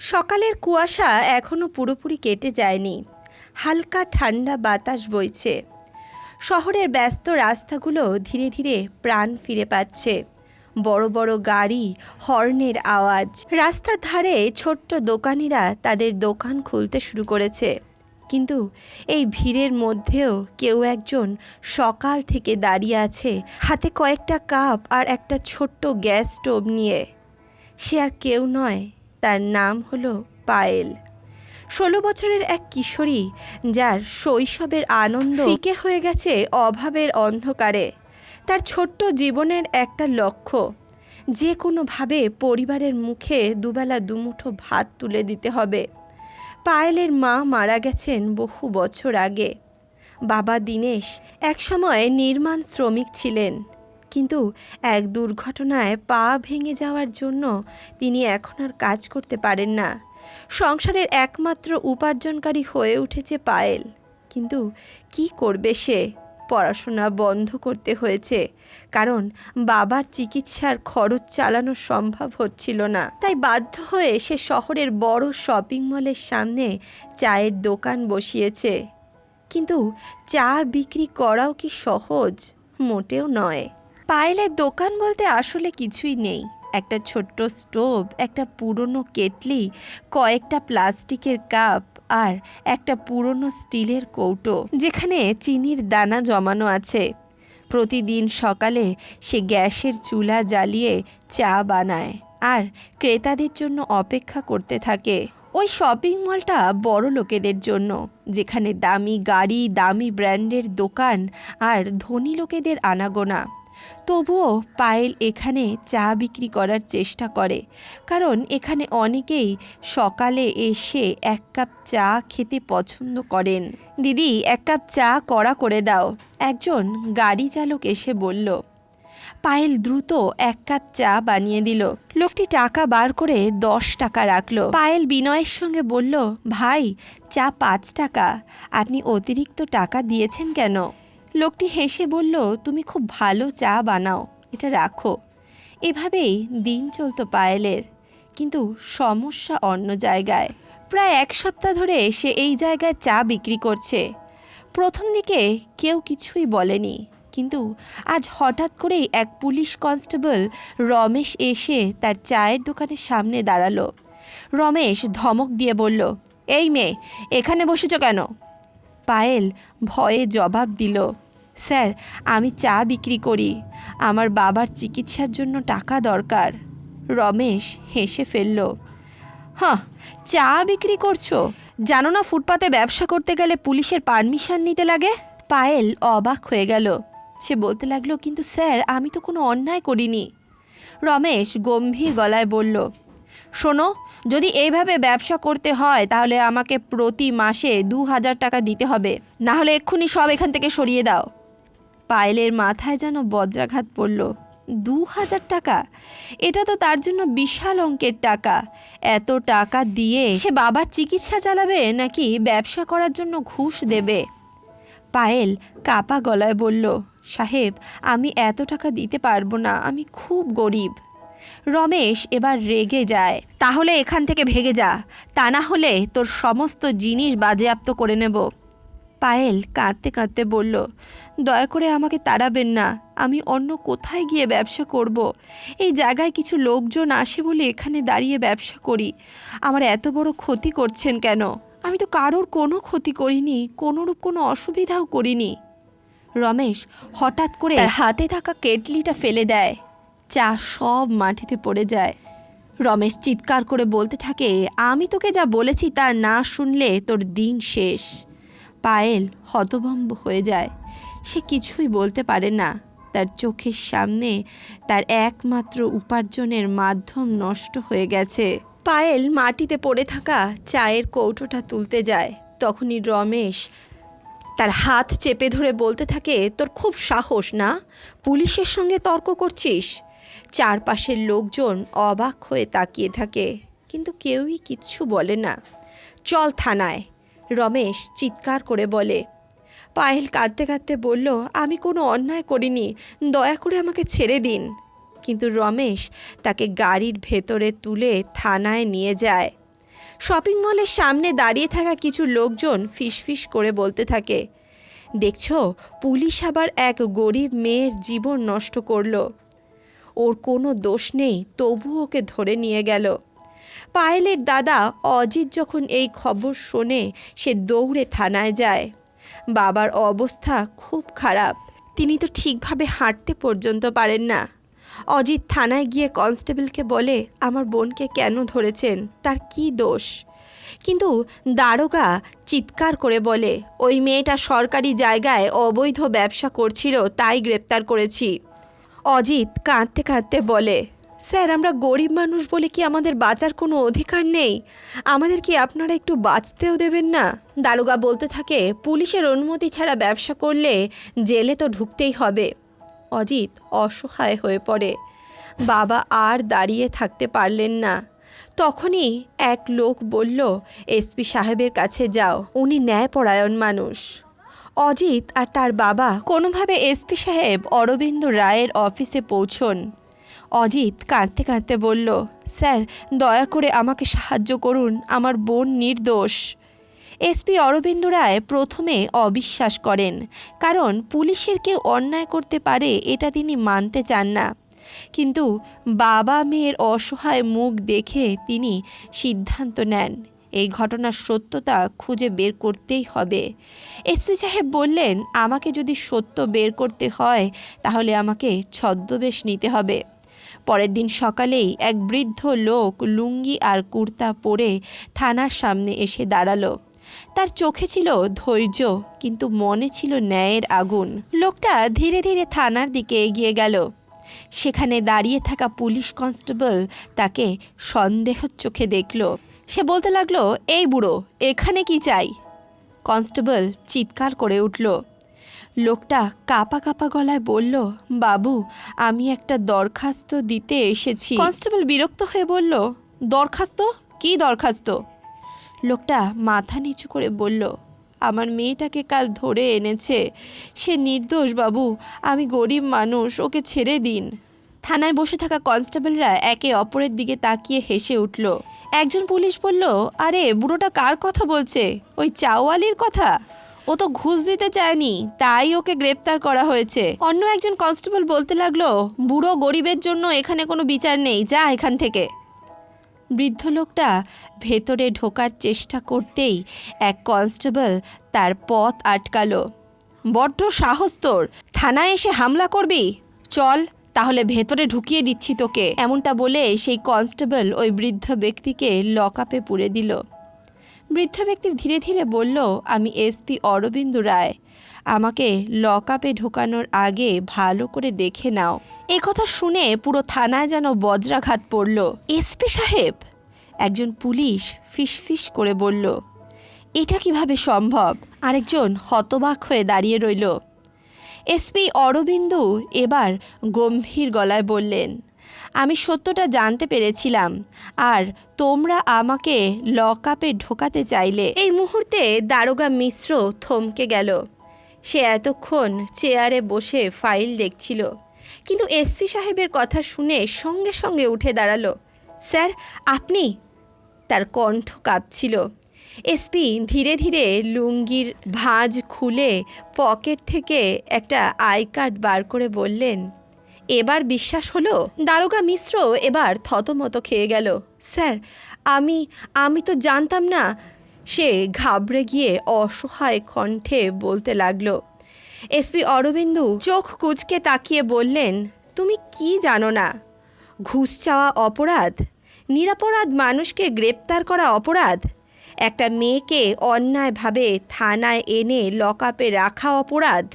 সকালের কুয়াশা এখনও পুরোপুরি কেটে যায়নি। হালকা ঠান্ডা বাতাস বইছে। শহরের ব্যস্ত রাস্তাগুলো ধীরে ধীরে প্রাণ ফিরে পাচ্ছে। বড় বড় গাড়ি, হর্নের আওয়াজ। রাস্তার ধারে ছোট্ট দোকানিরা তাদের দোকান খুলতে শুরু করেছে। কিন্তু এই ভিড়ের মধ্যেও কেউ একজন সকাল থেকে দাঁড়িয়ে আছে, হাতে কয়েকটা কাপ আর একটা ছোট্ট গ্যাস স্টোভ নিয়ে। সে আর কেউ নয়। তার নাম হলো পায়েল। ষোলো বছরের এক কিশোরী যার শৈশবের আনন্দ ফিকে হয়ে গেছে অভাবের অন্ধকারে। তার ছোট্ট জীবনের একটা লক্ষ্য, যে কোনোভাবে পরিবারের মুখে দুবেলা দুমুঠো ভাত তুলে দিতে হবে। পায়েলের মা মারা গেছেন বহু বছর আগে। বাবা দিনেশ একসময় নির্মাণ শ্রমিক ছিলেন। কিন্তু এক দুর্ঘটনায় পা ভেঙে যাওয়ার জন্য তিনি এখন আর কাজ করতে পারেন না। সংসারের একমাত্র উপার্জনকারী হয়ে উঠেছে পায়েল। কিন্তু কি করবে সে? পড়াশোনা বন্ধ করতে হয়েছে। কারণ বাবার চিকিৎসার খরচ চালানো সম্ভব হচ্ছিল না। তাই বাধ্য হয়ে সে শহরের বড় শপিং মলের সামনে চায়ের দোকান বসিয়েছে। কিন্তু চা বিক্রি করাও কি সহজ? মোটেও নয়। পায়েলের দোকান বলতে আসলে কিছুই নেই। একটা ছোট্ট স্টোভ, একটা পুরনো কেটলি, কয়েকটা প্লাস্টিকের কাপ আর একটা পুরনো স্টিলের কৌটো, যেখানে চিনির দানা জমানো আছে। প্রতিদিন সকালে সে গ্যাসের চুলা জ্বালিয়ে চা বানায় আর ক্রেতাদের জন্য অপেক্ষা করতে থাকে। ওই শপিং মলটা বড় লোকেদের জন্য, যেখানে দামি গাড়ি, দামি ব্র্যান্ডের দোকান আর ধনী লোকেদের আনাগোনা। তবুও পায়েল এখানে চা বিক্রি করার চেষ্টা করে, কারণ এখানে অনেকেই সকালে এসে এক কাপ চা খেতে পছন্দ করেন। দিদি, এক কাপ চা কড়া করে দাও। একজন গাড়ি চালক এসে বলল। পায়েল দ্রুত এক কাপ চা বানিয়ে দিল। লোকটি টাকা বার করে দশ টাকা রাখল। পায়েল বিনয়ের সঙ্গে বলল, ভাই, চা পাঁচ টাকা। আপনি অতিরিক্ত টাকা দিয়েছেন কেন? লোকটি হেসে বলল, তুমি খুব ভালো চা বানাও, এটা রাখো। এভাবেই দিন চলতো পায়েলের। কিন্তু সমস্যা অন্য জায়গায়। প্রায় এক সপ্তাহ ধরে সে এই জায়গায় চা বিক্রি করছে। প্রথম দিকে কেউ কিছুই বলেনি, কিন্তু আজ হঠাৎ করেই এক পুলিশ কনস্টেবল রমেশ এসে তার চায়ের দোকানের সামনে দাঁড়াল। রমেশ ধমক দিয়ে বলল, এই মেয়ে, এখানে বসেছ কেন? পায়েল ভয়ে জবাব দিল, স্যার, আমি চা বিক্রি করি। আমার বাবার চিকিৎসার জন্য টাকা দরকার। রমেশ হেসে ফেলল হাঁ চা বিক্রি করছ? জানো না ফুটপাতে ব্যবসা করতে গেলে পুলিশের পারমিশন নিতে লাগে? পায়েল অবাক হয়ে গেল, সে বলতে লাগল, কিন্তু স্যার, আমি তো কোনো অন্যায় করিনি। রমেশ গম্ভীর গলায় বলল শোনো, যদি এইভাবে ব্যবসা করতে হয়, তাহলে আমাকে প্রতি মাসে দু হাজার টাকা দিতে হবে। না হলে এক্ষুনি সব এখান থেকে সরিয়ে দাও। পায়েলের মাথায় যেন বজ্রাঘাত পড়ল। দু হাজার টাকা? এটা তো তার জন্য বিশাল অঙ্কের টাকা। এত টাকা দিয়ে সে বাবার চিকিৎসা চালাবে, নাকি ব্যবসা করার জন্য ঘুষ দেবে? পায়েল কাপা গলায় বলল, সাহেব, আমি এত টাকা দিতে পারব না, আমি খুব গরিব। রমেশ এবার রেগে যায়। তাহলে এখান থেকে ভেগে যা। তা না হলে তোর সমস্ত জিনিস বাজেয়াপ্ত করে নেব। পায়েল কাঁদতে কাঁদতে বলল, দয়া করে আমাকে তাড়াবেন না। আমি অন্য কোথায় গিয়ে ব্যবসা করব। এই জায়গায় কিছু লোকজন আসে বলে এখানে দাঁড়িয়ে ব্যবসা করি। আমার এত বড় ক্ষতি করছেন কেন? আমি তো কারোর কোনো ক্ষতি করিনি, কোনোরূপ কোনো অসুবিধাও করিনি। রমেশ হঠাৎ করে হাতে থাকা কেটলিটা ফেলে দেয়। চা সব মাটিতে পড়ে যায়। রমেশ চিৎকার করে বলতে থাকে, আমি তোকে যা বলেছি তার না শুনলে তোর দিন শেষ। পায়েল হতভম্ব হয়ে যায়। সে কিছুই বলতে পারে না। তার চোখের সামনে তার একমাত্র উপার্জনের মাধ্যম নষ্ট হয়ে গেছে। পায়েল মাটিতে পড়ে থাকা চায়ের কৌটোটা তুলতে যায়। তখনই রমেশ তার হাত চেপে ধরে বলতে থাকে, তোর খুব সাহস না? পুলিশের সঙ্গে তর্ক করছিস? চারপাশের লোকজন অবাক হয়ে তাকিয়ে থাকে। কিন্তু কেউই কিচ্ছু বলে না। চল থানায়। রমেশ চিৎকার করে বলে, পায়েল কাঁদতে কাঁদতে বলল, আমি কোনো অন্যায় করিনি। দয়া করে আমাকে ছেড়ে দিন। কিন্তু রমেশ তাকে গাড়ির ভেতরে তুলে থানায় নিয়ে যায়। শপিং মলের সামনে দাঁড়িয়ে থাকা কিছু লোকজন ফিসফিস করে বলতে থাকে, দেখছ, পুলিশ আবার এক গরিব মেয়ের জীবন নষ্ট করল। ওর কোনো দোষ নেই তবু ওকে ধরে নিয়ে গেল। পায়েলের দাদা অজিত যখন এই খবর শোনে, সে দৌড়ে থানায় যায়। বাবার অবস্থা খুব খারাপ। তিনি তো ঠিকভাবে হাঁটতে পর্যন্ত পারেন না। অজিত থানায় গিয়ে কনস্টেবলকে বলে, আমার বোনকে কেন ধরেছেন? তার কি দোষ? কিন্তু দারোগা চিৎকার করে বলে, ওই মেয়েটা সরকারি জায়গায় অবৈধ ব্যবসা করছিল, তাই গ্রেপ্তার করেছি। অজিত কাঁদতে কাঁদতে বলে, স্যার, আমরা গরিব মানুষ বলে কি আমাদের বাঁচার কোনো অধিকার নেই? আমাদের কি আপনারা একটু বাঁচতেও দেবেন না? দারোগা বলতে থাকে, পুলিশের অনুমতি ছাড়া ব্যবসা করলে জেলে তো ঢুকতেই হবে। অজিত অসহায় হয়ে পড়ে। বাবা আর দাঁড়িয়ে থাকতে পারলেন না। তখনই এক লোক বলল এসপি সাহেবের কাছে যাও, উনি ন্যায়পরায়ণ মানুষ। অজিত আর তার বাবা কোনোভাবে এসপি সাহেব অরবিন্দ রায়ের অফিসে পৌঁছন। অজিত কাঁদতে কাঁদতে বলল, স্যার, দয়া করে আমাকে সাহায্য করুন, আমার বোন নির্দোষ। এসপি অরবিন্দ রায় প্রথমে অবিশ্বাস করেন, কারণ পুলিশের কেউ অন্যায় করতে পারে এটা তিনি মানতে চান না। কিন্তু বাবা মেয়ের অসহায় মুখ দেখে তিনি সিদ্ধান্ত নেন। এই ঘটনার সত্যতা খুঁজে বের করতেই হবে। এসপি সাহেব বললেন, আমাকে যদি সত্য বের করতে হয়, তাহলে আমাকে ছদ্মবেশ নিতে হবে। পরের দিন সকালেই এক বৃদ্ধ লোক লুঙ্গি আর কুর্তা পরে থানার সামনে এসে দাঁড়াল। তার চোখে ছিল ধৈর্য, কিন্তু মনে ছিল ন্যায়ের আগুন। লোকটা ধীরে ধীরে থানার দিকে এগিয়ে গেল। সেখানে দাঁড়িয়ে থাকা পুলিশ কনস্টেবল তাকে সন্দেহ চোখে দেখল। সে বলতে লাগল, এই বুড়ো, এখানে কি চাই? কনস্টেবল চিৎকার করে উঠল। লোকটা কাপা কাপা গলায় বলল, বাবু, আমি একটা দরখাস্ত দিতে এসেছি। কনস্টেবল বিরক্ত হয়ে বলল, দরখাস্ত? কি দরখাস্ত? লোকটা মাথা নিচু করে বলল, আমার মেয়েটাকে কাল ধরে এনেছে। সে নির্দোষ, বাবু। আমি গরিব মানুষ, ওকে ছেড়ে দিন। থানায় বসে থাকা কনস্টেবলরা একে অপরের দিকে তাকিয়ে হেসে উঠল। একজন পুলিশ বলল, আরে, বুড়োটা কার কথা বলছে? ওই চাওয়ালির কথা? ও তো ঘুষ দিতে চায়নি, তাই ওকে গ্রেপ্তার করা হয়েছে। অন্য একজন কনস্টেবল বলতে লাগল, বুড়ো গরিবের জন্য এখানে কোনো বিচার নেই, যা এখান থেকে। বৃদ্ধ লোকটা ভেতরে ঢোকার চেষ্টা করতেই এক কনস্টেবল তার পথ আটকালো। বড্ড সাহস তোর! থানায় এসে হামলা করবি? চল তাহলে ভেতরে ঢুকিয়ে দিচ্ছি তোকে। এমনটা বলে সেই কনস্টেবল ওই বৃদ্ধ ব্যক্তিকে লকআপে পুরে দিল। বৃদ্ধ ব্যক্তি ধীরে ধীরে বলল, আমি এসপি অরবিন্দ রায়। আমাকে লকআপে ঢোকানোর আগে ভালো করে দেখে নাও। এ কথা শুনে পুরো থানায় যেন বজ্রাঘাত পড়ল। এসপি সাহেব? একজন পুলিশ ফিসফিস করে বলল, এটা কীভাবে সম্ভব? আরেকজন হতবাক হয়ে দাঁড়িয়ে রইল। এসপি অরবিন্দু এবার গম্ভীর গলায় বললেন, আমি সত্যটা জানতে পেরেছিলাম, আর তোমরা আমাকে লকআপে ঢোকাতে চাইলে। এই মুহূর্তে দারোগা মিশ্র থমকে গেল। সে এতক্ষণ চেয়ারে বসে ফাইল দেখছিল, কিন্তু এসপি সাহেবের কথা শুনে সঙ্গে সঙ্গে উঠে দাঁড়াল। স্যার, আপনি? তার কণ্ঠ কাঁপছিল। এসপি ধীরে ধীরে লুঙ্গির ভাঁজ খুলে পকেট থেকে একটা আই কার্ড বার করে বললেন, এবার বিশ্বাস হলো? দারোগা মিশ্র এবার থতমত খেয়ে গেল। স্যার, আমি আমি তো জানতাম না। সে ঘাবড়ে গিয়ে অসহায় কণ্ঠে বলতে লাগল এসপি অরবিন্দু, চোখ কুচকে তাকিয়ে বললেন, তুমি কি জানো না? ঘুষ চাওয়া অপরাধ? নিরাপরাধ মানুষকে গ্রেপ্তার করা অপরাধ? একটা মেয়েকে অন্যায়ভাবে থানায় এনে লকআপে রাখা অপরাধ?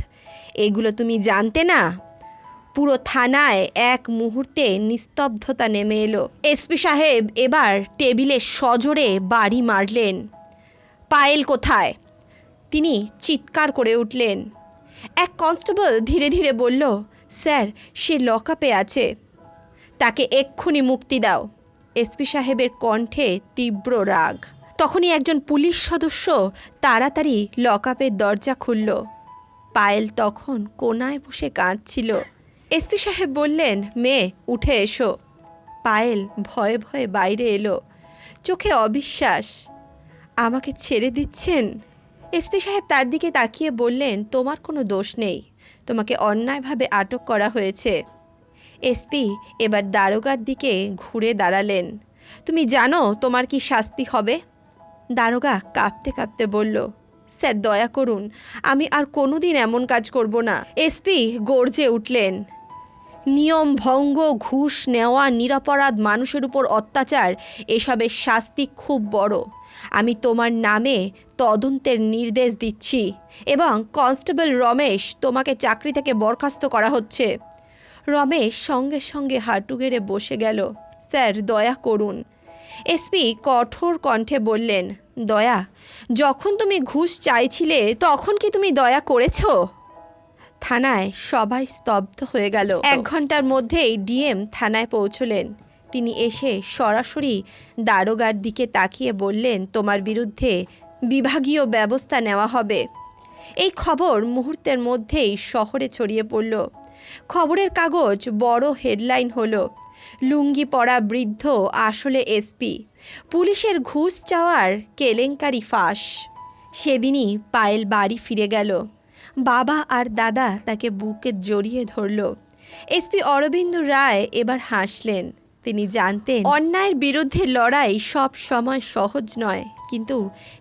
এগুলো তুমি জানতে না? পুরো থানায় এক মুহূর্তে নিস্তব্ধতা নেমে এলো। এসপি সাহেব এবার টেবিলে সজোরে বাড়ি মারলেন। পায়েল কোথায়? তিনি চিৎকার করে উঠলেন। এক কনস্টেবল ধীরে ধীরে বলল, স্যার, সে লকআপে আছে। তাকে এক্ষুনি মুক্তি দাও। এসপি সাহেবের কণ্ঠে তীব্র রাগ। তখনই একজন পুলিশ সদস্য তাড়াতাড়ি লকআপের দরজা খুলল। পায়েল তখন কোনায় বসে কাঁদছিল। এসপি সাহেব বললেন, মেয়ে, উঠে এসো। পায়েল ভয়ে ভয়ে বাইরে এলো। চোখে অবিশ্বাস, আমাকে ছেড়ে দিচ্ছেন? এসপি সাহেব তার দিকে তাকিয়ে বললেন, তোমার কোনো দোষ নেই, তোমাকে অন্যায়ভাবে আটক করা হয়েছে। এসপি এবার দারোগার দিকে ঘুরে দাঁড়ালেন। তুমি জানো তোমার কি শাস্তি হবে? দারোগা কাঁপতে কাঁপতে বলল, স্যার, দয়া করুন, আমি আর কোনো দিন এমন কাজ করব না। এসপি গর্জে উঠলেন। নিয়ম ভঙ্গ, ঘুষ নেওয়া, নিরপরাধ মানুষের উপর অত্যাচার, এসবের শাস্তি খুব বড়। আমি তোমার নামে তদন্তের নির্দেশ দিচ্ছি এবং কনস্টেবল রমেশ তোমাকে চাকরি থেকে বরখাস্ত করা হচ্ছে। রমেশ সঙ্গে সঙ্গে হাঁটু গেড়ে বসে গেল। স্যার, দয়া করুন এসপি কঠোর কণ্ঠে বললেন, দয়া, যখন তুমি ঘুষ চাইছিলে, তখন কি তুমি দয়া করেছ? থানায় সবাই স্তব্ধ হয়ে গেল। এক ঘণ্টার মধ্যেই ডিএম থানায় পৌঁছলেন। তিনি এসে সরাসরি দারোগার দিকে তাকিয়ে বললেন, তোমার বিরুদ্ধে বিভাগীয় ব্যবস্থা নেওয়া হবে। এই খবর মুহূর্তের মধ্যেই শহরে ছড়িয়ে পড়ল। খবরের কাগজ বড় হেডলাইন হলো। লুঙ্গি পরা বৃদ্ধ, আসলে এসপি পুলিশের ঘুষ চাওয়ার কেলেঙ্কারি ফাঁস। সেদিনই পায়েল বাড়ি ফিরে গেল। বাবা আর দাদা তাকে বুকে জড়িয়ে ধরল। এসপি অরবিন্দ রায় এবার হাসলেন। তিনি জানতেন, অন্যায়ের বিরুদ্ধে লড়াই সব সময় সহজ নয়, কিন্তু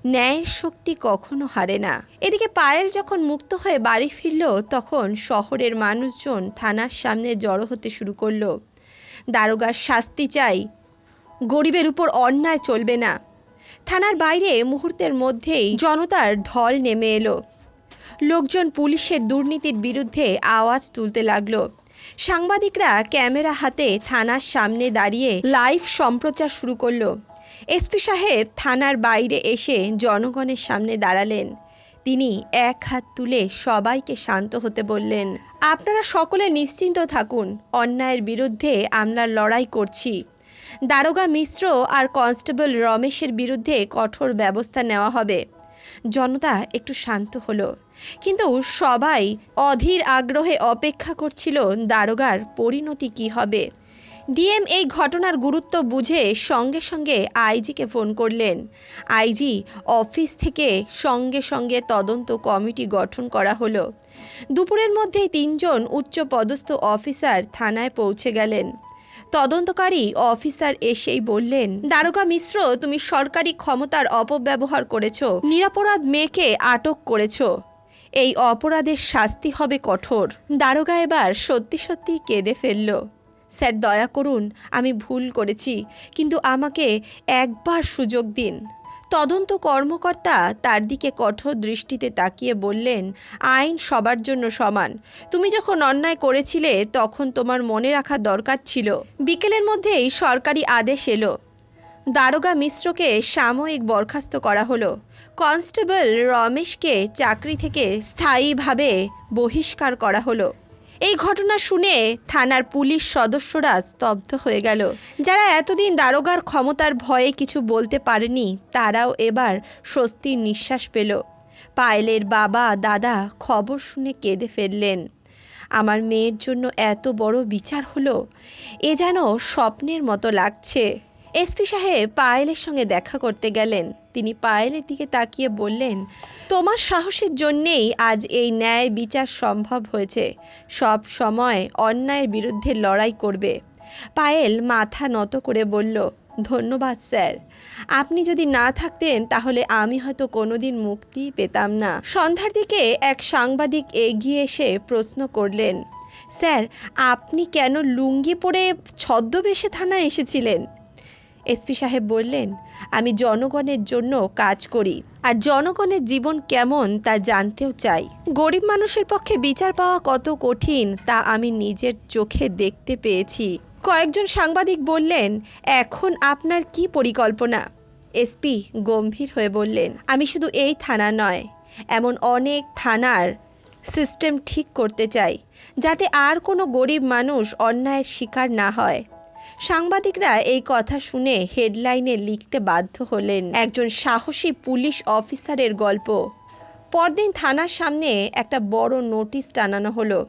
ন্যায়ের শক্তি কখনো হারে না। এদিকে পায়েল যখন মুক্ত হয়ে বাড়ি ফিরল, তখন শহরের মানুষজন থানার সামনে জড়ো হতে শুরু করল। দারোগার শাস্তি চাই। গরিবের উপর অন্যায় চলবে না। থানার বাইরে মুহূর্তের মধ্যেই জনতার ঢল নেমে এলো। লোকজন পুলিশের দুর্নীতির বিরুদ্ধে আওয়াজ তুলতে লাগল। সাংবাদিকরা ক্যামেরা হাতে থানার সামনে দাঁড়িয়ে লাইভ সম্প্রচার শুরু করল। এসপি সাহেব থানার বাইরে এসে জনগণের সামনে দাঁড়ালেন। তিনি এক হাত তুলে সবাইকে শান্ত হতে বললেন, আপনারা সকলে নিশ্চিন্ত থাকুন, অন্যায়ের বিরুদ্ধে আমরা লড়াই করছি। দারোগা মিশ্র আর কনস্টেবল রমেশের বিরুদ্ধে কঠোর ব্যবস্থা নেওয়া হবে। জনতা একটু শান্ত হলো, কিন্তু সবাই অধীর আগ্রহে অপেক্ষা করছিল দারোগার পরিণতি কি হবে। ডিএম এই ঘটনার গুরুত্ব বুঝে সঙ্গে সঙ্গে আইজিকে ফোন করলেন। আইজি অফিস থেকে সঙ্গে সঙ্গে তদন্ত কমিটি গঠন করা হলো। দুপুরের মধ্যেই তিনজন উচ্চ পদস্থ অফিসার থানায় পৌঁছে গেলেন। তদন্তকারী অফিসার এসেই বললেন, দারোগা মিশ্র, তুমি সরকারি ক্ষমতার অপব্যবহার করেছ, নিরাপরাধ মেয়েকে আটক করেছ। এই অপরাধের শাস্তি হবে কঠোর। দারোগা এবার সত্যি সত্যি কেঁদে ফেলল। স্যার দয়া করুন, আমি ভুল করেছি, কিন্তু আমাকে একবার সুযোগ দিন। তদন্ত কর্মকর্তা তার দিকে কঠোর দৃষ্টিতে তাকিয়ে বললেন, আইন সবার জন্য সমান। তুমি যখন অন্যায় করেছিলে, তখন তোমার মনে রাখা দরকার ছিল। বিকেলের মধ্যেই সরকারি আদেশ এলো। দারোগা মিশ্রকে সাময়িক বরখাস্ত করা হলো। কনস্টেবল রমেশকে চাকরি থেকে স্থায়ীভাবে বহিষ্কার করা হলো। এই ঘটনা শুনে থানার পুলিশ সদস্যরা স্তব্ধ হয়ে গেল। যারা এতদিন দারোগার ক্ষমতার ভয়ে কিছু বলতে পারেনি, তারাও এবার স্বস্তির নিঃশ্বাস পেল। পায়েলের বাবা, দাদা খবর শুনে কেঁদে ফেললেন। আমার মেয়ের জন্য এত বড় বিচার হলো, এ যেন স্বপ্নের মতো লাগছে। এসপি সাহেব পায়েলের সঙ্গে দেখা করতে গেলেন। তিনি পায়েলের দিকে তাকিয়ে বললেন, তোমার সাহসের জন্যেই আজ এই ন্যায় বিচার সম্ভব হয়েছে। সব সময় অন্যায়ের বিরুদ্ধে লড়াই করবে। পায়েল মাথা নত করে বলল, ধন্যবাদ, স্যার। আপনি যদি না থাকতেন, তাহলে আমি হয়তো কোনোদিন মুক্তি পেতাম না। সন্ধ্যার দিকে এক সাংবাদিক এগিয়ে এসে প্রশ্ন করলেন, স্যার, আপনি কেন লুঙ্গি পরে ছদ্মবেশে থানায় এসেছিলেন? এসপি সাহেব বললেন, আমি জনগণের জন্য কাজ করি, আর জনগণের জীবন কেমন তা জানতেও চাই। গরিব মানুষের পক্ষে বিচার পাওয়া কত কঠিন তা আমি নিজের চোখে দেখতে পেয়েছি। কয়েকজন সাংবাদিক বললেন, এখন আপনার কি পরিকল্পনা? এসপি গম্ভীর হয়ে বললেন, আমি শুধু এই থানা নয়, এমন অনেক থানার সিস্টেম ঠিক করতে চাই, যাতে আর কোনো গরিব মানুষ অন্যায়ের শিকার না হয়। সাংবাদিকরা এই কথা শুনে হেডলাইনে লিখতে বাধ্য হলেন। একজন সাহসী পুলিশ অফিসারের গল্প। পরদিন থানার সামনে একটা বড় নোটিশ টানানো হলো।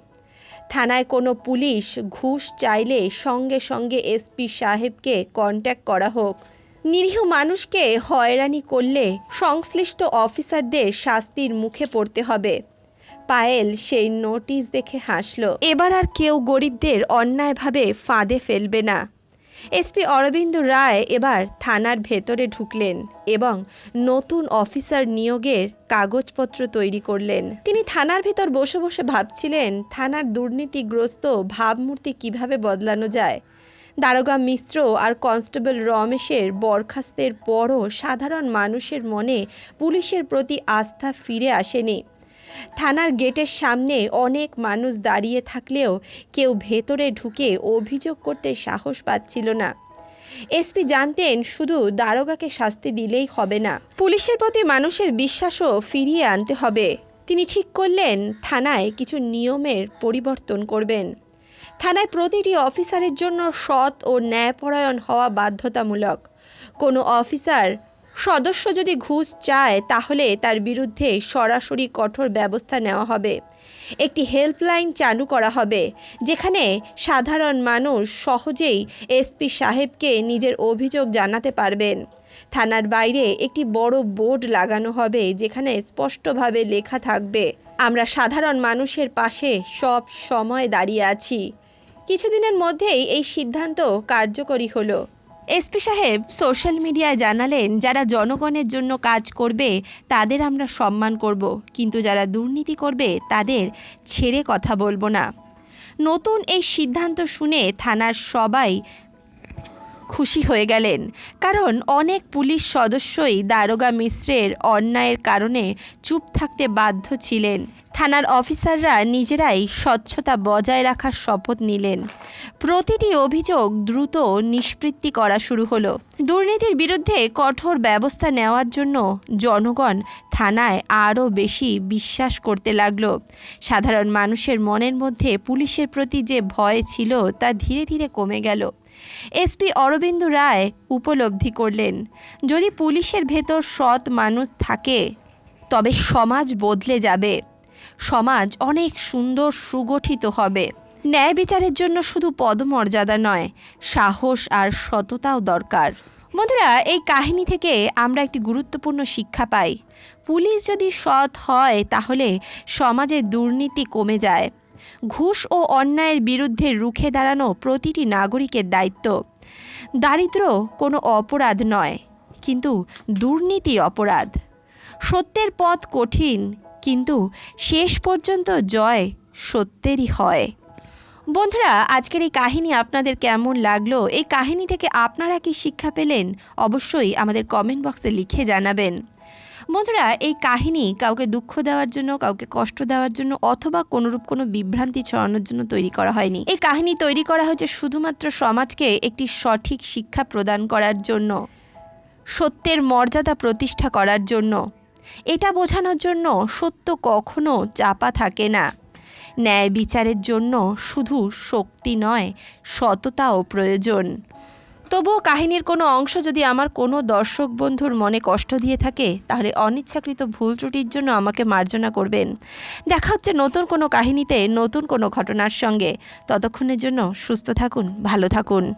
থানায় কোনো পুলিশ ঘুষ চাইলে সঙ্গে সঙ্গে এসপি সাহেবকে কন্ট্যাক্ট করা হোক। নিরীহ মানুষকে হয়রানি করলে সংশ্লিষ্ট অফিসারদের শাস্তির মুখে পড়তে হবে। পায়েল সেই নোটিশ দেখে হাসল। এবার আর কেউ গরিবদের অন্যায়ভাবে ফাঁদে ফেলবে না। এসপি অরবিন্দ রায় এবার থানার ভেতরে ঢুকলেন এবং নতুন অফিসার নিয়োগের কাগজপত্র তৈরি করলেন। তিনি থানার ভেতর বসে বসে ভাবছিলেন, থানার দুর্নীতিগ্রস্ত ভাবমূর্তি কীভাবে বদলানো যায়? দারোগা মিশ্র আর কনস্টেবল রমেশের বরখাস্তের পরও সাধারণ মানুষের মনে পুলিশের প্রতি আস্থা ফিরে আসেনি। থানার গেটের সামনে অনেক মানুষ দাঁড়িয়ে থাকলেও কেউ ভেতরে ঢুকে অভিযোগ করতে সাহস পাচ্ছিল না। এসপি জানতেন, শুধু দারোগাকে শাস্তি দিলেই হবে না। পুলিশের প্রতি মানুষের বিশ্বাসও ফিরিয়ে আনতে হবে। তিনি ঠিক করলেন, থানায় কিছু নিয়মের পরিবর্তন করবেন। থানায় প্রতিটি অফিসারের জন্য সৎ ও ন্যায়পরায়ণ হওয়া বাধ্যতামূলক। কোনো অফিসার সদস্য যদি ঘুষ চায়, তাহলে তার বিরুদ্ধে সরাসরি কঠোর ব্যবস্থা নেওয়া হবে। একটি হেল্পলাইন চালু করা হবে, যেখানে সাধারণ মানুষ সহজেই এসপি সাহেবকে নিজের অভিযোগ জানাতে পারবেন। থানার বাইরে একটি বড় বোর্ড লাগানো হবে, যেখানে স্পষ্টভাবে লেখা থাকবে, আমরা সাধারণ মানুষের পাশে সব সময় দাঁড়িয়ে আছি। কিছুদিনের মধ্যেই এই সিদ্ধান্ত কার্যকরী হলো। এসপি সাহেব সোশ্যাল মিডিয়ায় জানালেন, যারা জনগণের জন্য কাজ করবে, তাদের আমরা সম্মান করব। কিন্তু যারা দুর্নীতি করবে, তাদের ছেড়ে কথা বলব না। নতুন এই সিদ্ধান্ত শুনে থানার সবাই খুশি হয়ে গেলেন। কারণ অনেক পুলিশ সদস্যই দারোগা মিশ্রের অন্যায়ের কারণে চুপ থাকতে বাধ্য ছিলেন। থানার অফিসাররা নিজেরাই স্বচ্ছতা বজায় রাখার শপথ নিলেন। প্রতিটি অভিযোগ দ্রুত নিষ্পৃত্তি করা শুরু হলো। দুর্নীতির বিরুদ্ধে কঠোর ব্যবস্থা নেওয়ার জন্য জনগণ থানায় আরও বেশি বিশ্বাস করতে লাগল। সাধারণ মানুষের মনের মধ্যে পুলিশের প্রতি যে ভয় ছিল তা ধীরে ধীরে কমে গেল। এসপি অরবিন্দ রায় উপলব্ধি করলেন, যদি পুলিশের ভেতর সৎ মানুষ থাকে, তবে সমাজ বদলে যাবে। সমাজ অনেক সুন্দর সুগঠিত হবে। ন্যায় বিচারের জন্য শুধু পদমর্যাদা নয়, সাহস আর সততাও দরকার। বন্ধুরা, এই কাহিনী থেকে আমরা একটি গুরুত্বপূর্ণ শিক্ষা পাই। পুলিশ যদি সৎ হয়, তাহলে সমাজে দুর্নীতি কমে যায়। ঘুষ ও অন্যায়ের বিরুদ্ধে রুখে দাঁড়ানো প্রতিটি নাগরিকের দায়িত্ব। দারিদ্র কোনো অপরাধ নয়, কিন্তু দুর্নীতি অপরাধ। সত্যের পথ কঠিন কিন্তু শেষ পর্যন্ত জয় সত্যেরই হয়। বন্ধুরা, আজকের এই কাহিনী আপনাদের কেমন লাগল? এই কাহিনী থেকে আপনারা কি শিক্ষা পেলেন? অবশ্যই আমাদের কমেন্ট বক্সে লিখে জানাবেন। বন্ধুরা, এই কাহিনী কাউকে দুঃখ দেওয়ার জন্য, কাউকে কষ্ট দেওয়ার জন্য অথবা কোনোরূপ কোনো বিভ্রান্তি ছড়ানোর জন্য তৈরি করা হয়নি। এই কাহিনী তৈরি করা হয়েছে শুধুমাত্র সমাজকে একটি সঠিক শিক্ষা প্রদান করার জন্য, সত্যের মর্যাদা প্রতিষ্ঠা করার জন্য। এটা বোঝানোর জন্য সত্য কখনো চাপা থাকে না। ন্যায় বিচারের জন্য শুধু শক্তি নয়, সততাও প্রয়োজন। তবুও কাহিনীর কোনো অংশ যদি আমার কোনো দর্শক বন্ধুর মনে কষ্ট দিয়ে থাকে, তাহলে অনিচ্ছাকৃত ভুল ত্রুটির জন্য আমাকে মার্জনা করবেন। দেখা হচ্ছে নতুন কোনো কাহিনীতে নতুন কোনো ঘটনার সঙ্গে। ততক্ষণের জন্য সুস্থ থাকুন, ভালো থাকুন।